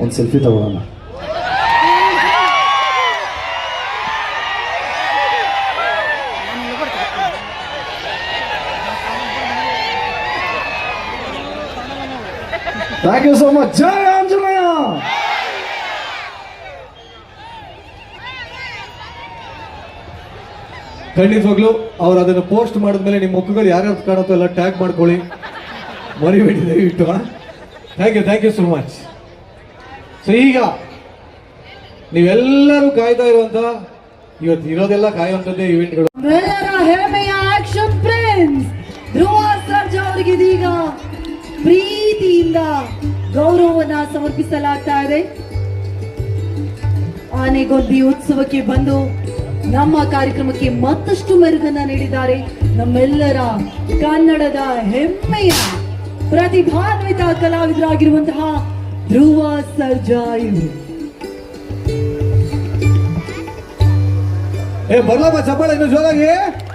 ಒಂದು ಸೆಲ್ಫಿ ತಗೊಳ್ಳೋಣ thank you so much ಜಯ ಆಂಜನೇಯ ಖಂಡಿತವಾಗ್ಲು ಅವ್ರು ಅದನ್ನು ಪೋಸ್ಟ್ ಮಾಡಿದ್ಮೇಲೆ ನಿಮ್ಮ ಮುಖಗಳು ಯಾರ್ಯಾರು ಕಾಣುತ್ತೋ ಎಲ್ಲ ಟ್ಯಾಗ್ ಮಾಡ್ಕೊಳ್ಳಿ. ಮರಿಬೇಡಿ ದಯವಿಟ್ಟು thank you thank you so much so ಈಗ ನೀವೆಲ್ಲರೂ ಕಾಯ್ತಾ ಇರುವಂತ ಇವತ್ತು ಇರೋದೆಲ್ಲ ಕಾಯುವಂತದ್ದೇ ಇವೆಂಟ್ಗಳು ಹೆಮ್ಮೆಯ ಫ್ರೆಂಡ್ಸ್ ಇದೀಗ ಪ್ರೀತಿಯಿಂದ ಗೌರವವನ್ನ ಸಮರ್ಪಿಸಲಾಗ್ತಾ ಇದೆ. ಆನೆಗೊಂದಿ ಉತ್ಸವಕ್ಕೆ ಬಂದು ನಮ್ಮ ಕಾರ್ಯಕ್ರಮಕ್ಕೆ ಮತ್ತಷ್ಟು ಮೆರುಗನ್ನ ನೀಡಿದ್ದಾರೆ ನಮ್ಮೆಲ್ಲರ ಕನ್ನಡದ ಹೆಮ್ಮೆಯ ಪ್ರತಿಭಾನ್ವಿತ ಕಲಾವಿದರಾಗಿರುವಂತಹ ध्रुव सरजायू એ ભરલામાં ચપળ એનું જોવા ગયે